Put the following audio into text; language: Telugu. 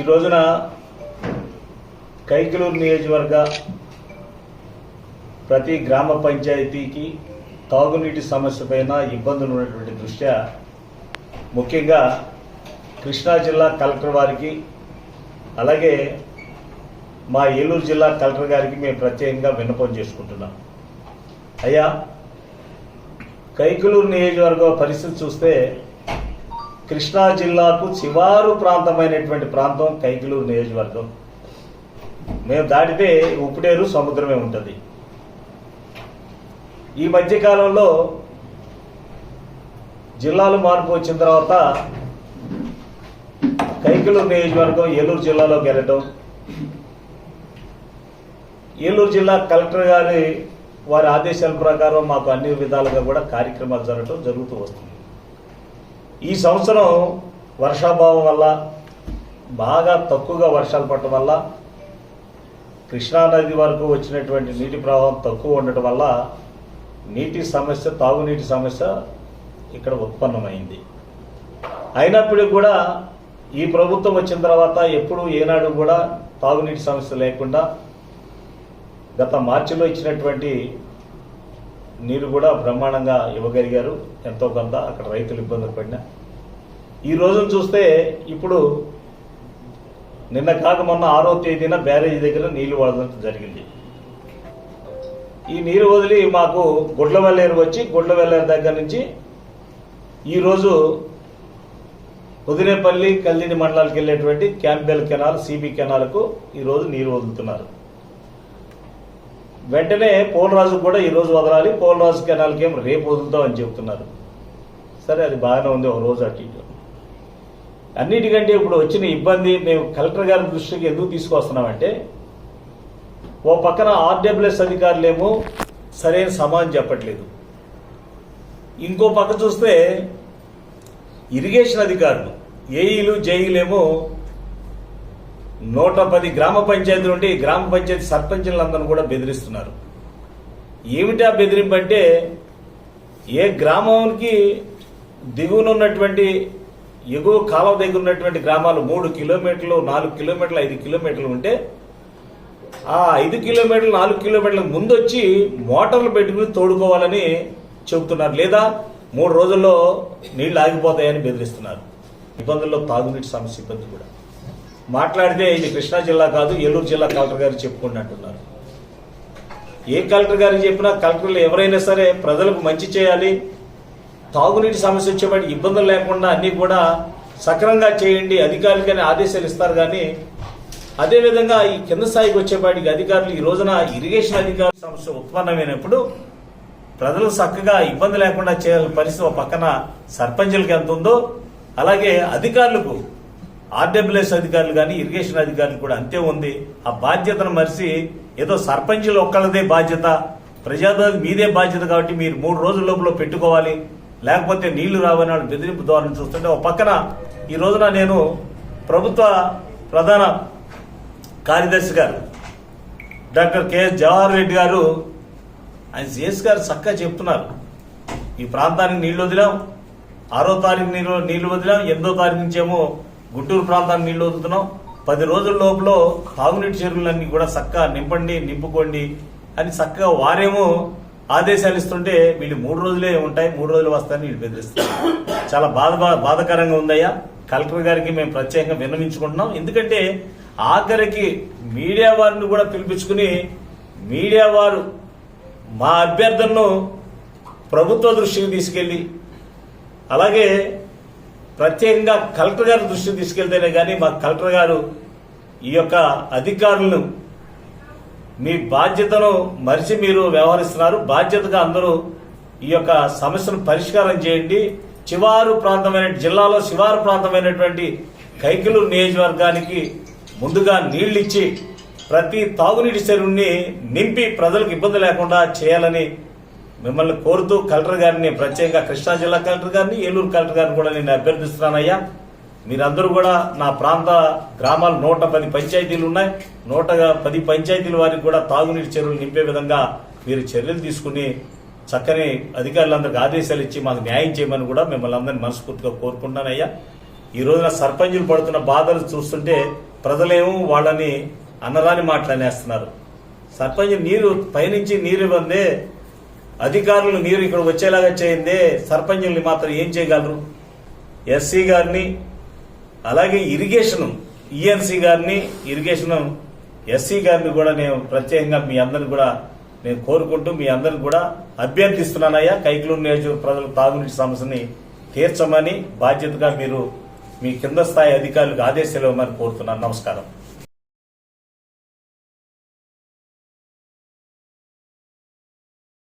ఈ రోజున కైకలూరు నియోజకవర్గ ప్రతి గ్రామ పంచాయతీకి తాగునీటి సమస్య పైన ఇబ్బందులు ఉన్నటువంటి దృష్ట్యా ముఖ్యంగా కృష్ణా జిల్లా కలెక్టర్ వారికి అలాగే మా ఏలూరు జిల్లా కలెక్టర్ గారికి మేము ప్రత్యేకంగా విన్నపం చేసుకుంటున్నాం. అయ్యా కైకలూరు నియోజకవర్గ పరిస్థితి చూస్తే కృష్ణా జిల్లాకు శివారు ప్రాంతమైనటువంటి ప్రాంతం కైకిలూరు నియోజకవర్గం. మేము దాటితే ఉప్పుటేరు సముద్రమే ఉంటుంది. ఈ మధ్యకాలంలో జిల్లాలు మార్పు వచ్చిన తర్వాత కైకిలూరు నియోజకవర్గం ఏలూరు జిల్లాలోకి వెళ్ళటం ఏలూరు జిల్లా కలెక్టర్ గారి వారి ఆదేశాల ప్రకారం మాకు అన్ని విధాలుగా కూడా కార్యక్రమాలు జరగటం జరుగుతూ వస్తుంది. ఈ సంవత్సరం వర్షాభావం వల్ల బాగా తక్కువగా వర్షాలు పడటం వల్ల కృష్ణానది వరకు వచ్చినటువంటి నీటి ప్రవాహం తక్కువ ఉండటం వల్ల నీటి సమస్య తాగునీటి సమస్య ఇక్కడ ఉత్పన్నమైంది. అయినప్పటికీ కూడా ఈ ప్రభుత్వం వచ్చిన తర్వాత ఎప్పుడు ఏనాడు కూడా తాగునీటి సమస్య లేకుండా గత మార్చిలో ఇచ్చినటువంటి నీరు కూడా బ్రహ్మాండంగా ఇవ్వగలిగారు. ఎంతో కొంత అక్కడ రైతులు ఇబ్బందులు పడినా. ఈ రోజును చూస్తే ఇప్పుడు నిన్న కాక మొన్న ఆరో తేదీన బ్యారేజ్ దగ్గర నీళ్ళు వదలడం జరిగింది. ఈ నీరు వదిలి మాకు గుడ్లవెల్లేరు వచ్చి గుడ్లవెల్లేరు దగ్గర నుంచి ఈరోజు ఉదినేపల్లి కల్దిని మండలాలకు వెళ్ళేటువంటి క్యాంపెల్ కెనాల్ సిబి కెనాల్కు ఈరోజు నీరు వదులుతున్నారు. వెంటనే పోలరాజు కూడా ఈరోజు వదలాలి పోలరాజు కెనాల్కి ఏం రేపు వదులుతామని చెబుతున్నారు సరే అది బాగానే ఉంది ఒక రోజు అటు ఇటు. అన్నిటికంటే ఇప్పుడు వచ్చిన ఇబ్బంది మేము కలెక్టర్ గారి దృష్టికి ఎందుకు తీసుకొస్తున్నామంటే ఓ పక్కన ఆర్డబ్ల్యూఎస్ అధికారులేమో సరైన సమాన్ చెప్పట్లేదు. ఇంకో పక్క చూస్తే ఇరిగేషన్ అధికారులు ఏఈలు జేఈలేమో నూట పది గ్రామ పంచాయతీలు ఉంటే ఈ గ్రామ పంచాయతీ సర్పంచులందరూ కూడా బెదిరిస్తున్నారు. ఏమిటా బెదిరింపు అంటే ఏ గ్రామానికి దిగువన ఉన్నటువంటి ఎగువ కాలువ దగ్గర ఉన్నటువంటి గ్రామాలు మూడు కిలోమీటర్లు నాలుగు కిలోమీటర్లు ఐదు కిలోమీటర్లు ఉంటే ఆ ఐదు కిలోమీటర్లు నాలుగు కిలోమీటర్ల ముందు వచ్చి మోటార్లు పెట్టుకుని తోడుకోవాలని చెబుతున్నారు. లేదా మూడు రోజుల్లో నీళ్ళు ఆగిపోతాయని బెదిరిస్తున్నారు. ఇబ్బందుల్లో తాగునీటి సమస్య ఇబ్బంది కూడా. మాట్లాడితే ఇది కృష్ణా జిల్లా కాదు ఏలూరు జిల్లా కలెక్టర్ గారు చెప్పుకున్నట్టున్నారు ఏ కలెక్టర్ గారికి చెప్పినా కలెక్టర్లు ఎవరైనా సరే ప్రజలకు మంచి చేయాలి తాగునీటి సమస్య వచ్చేవాటి ఇబ్బందులు లేకుండా అన్నీ కూడా సక్రమంగా చేయండి అధికారులకని ఆదేశాలు ఇస్తారు. కానీ అదేవిధంగా ఈ కింద స్థాయికి వచ్చేపాటికి అధికారులు ఈ రోజున ఇరిగేషన్ అధికారుల సమస్య ఉత్పన్నమైనప్పుడు ప్రజలు చక్కగా ఇబ్బంది లేకుండా చేయాలని పరిస్థితి ఒక పక్కన సర్పంచులకు ఎంత ఉందో అలాగే అధికారులకు ఆర్డబ్ల్యూఎస్ అధికారులు కానీ ఇరిగేషన్ అధికారులు కూడా అంతే ఉంది. ఆ బాధ్యతను మరిసి ఏదో సర్పంచులు ఒక్కళ్ళదే బాధ్యత ప్రజాదరణ మీదే బాధ్యత కాబట్టి మీరు మూడు రోజుల లోపల పెట్టుకోవాలి. లేకపోతే నీళ్ళు రావని వాళ్ళు బెదిరింపు ద్వారా చూస్తుంటే ఒక పక్కన ఈ రోజున నేను ప్రభుత్వ ప్రధాన కార్యదర్శి గారు డాక్టర్ కెఎస్ జవహర్ రెడ్డి గారు ఆయన సిఎస్ గారు చక్కగా చెప్తున్నారు. ఈ ప్రాంతానికి నీళ్ళు వదిలాం ఆరో తారీఖు నీళ్ళు నీళ్ళు వదిలాం ఎనిమిదో తారీఖు నుంచేమో గుంటూరు ప్రాంతానికి నీళ్ళు వదులుతున్నాం. పది రోజుల లోపల తాగునీటి చెరువులన్నీ కూడా చక్కగా నింపండి నింపుకోండి అని చక్కగా వారేమో ఆదేశాలు ఇస్తుంటే వీళ్ళు మూడు రోజులే ఉంటాయి మూడు రోజులు వస్తాయని వీళ్ళు బెదిరిస్తారు చాలా బాధ బాధకరంగా ఉందయ్యా. కలెక్టర్ గారికి మేము ప్రత్యేకంగా విన్నవించుకుంటున్నాం. ఎందుకంటే ఆఖరికి మీడియా వారిని కూడా పిలిపించుకుని మీడియా వారు మా అభ్యర్థనను ప్రభుత్వ దృష్టికి తీసుకెళ్ళి అలాగే ప్రత్యేకంగా కలెక్టర్ గారి దృష్టికి తీసుకెళ్తేనే కానీ మా కలెక్టర్ గారు ఈ యొక్క అధికారులను మీ బాధ్యతను మరిచి మీరు వ్యవహరిస్తున్నారు. బాధ్యతగా అందరూ ఈ యొక్క సమస్యను పరిష్కారం చేయండి. శివారు ప్రాంతమైన జిల్లాలో శివారు ప్రాంతమైనటువంటి కైకిలూరు నియోజకవర్గానికి ముందుగా నీళ్ళిచ్చి ప్రతి తాగునీటి చెరువుని నింపి ప్రజలకు ఇబ్బంది లేకుండా చేయాలని మిమ్మల్ని కోరుతూ కలెక్టర్ గారిని ప్రత్యేకంగా కృష్ణా జిల్లా కలెక్టర్ గారిని ఏలూరు కలెక్టర్ గారిని కూడా నేను అభ్యర్థిస్తున్నానయ్యా. మీరందరూ కూడా నా ప్రాంత గ్రామాలు నూట పది పంచాయతీలు ఉన్నాయి. నూట పది పంచాయతీల వారికి కూడా తాగునీటి చెరువులు నింపే విధంగా మీరు చర్యలు తీసుకుని చక్కని అధికారులందరికీ ఆదేశాలు ఇచ్చి మాకు న్యాయం చేయమని కూడా మిమ్మల్ని అందరినీ మనస్ఫూర్తిగా కోరుకుంటున్నానయ్యా. ఈ రోజున సర్పంచులు పడుతున్న బాధలు చూస్తుంటే ప్రజలేమో వాళ్ళని అన్నరాని మాట్లాడేస్తున్నారు. సర్పంచ్ నీరు పైనుంచి నీరు ఇవ్వందే అధికారులు మీరు ఇక్కడ వచ్చేలాగా చేయిందే సర్పంచుల్ని మాత్రం ఏం చేయగలరు? ఎస్సీ గారిని అలాగే ఇరిగేషన్ ఈఎన్సీ గారిని ఇరిగేషన్ ఎస్సీ గారిని కూడా నేను ప్రత్యేకంగా మీ అందరిని కూడా నేను కోరుకుంటూ మీ అందరిని కూడా అభ్యర్థిస్తున్నానయ్యా. కైకులూరు నియోజకవర్గ ప్రజల తాగునీటి సమస్యని తీర్చమని బాధ్యతగా మీరు మీ కింద స్థాయి అధికారులకు ఆదేశాలు ఇవ్వమని కోరుతున్నాను. నమస్కారం.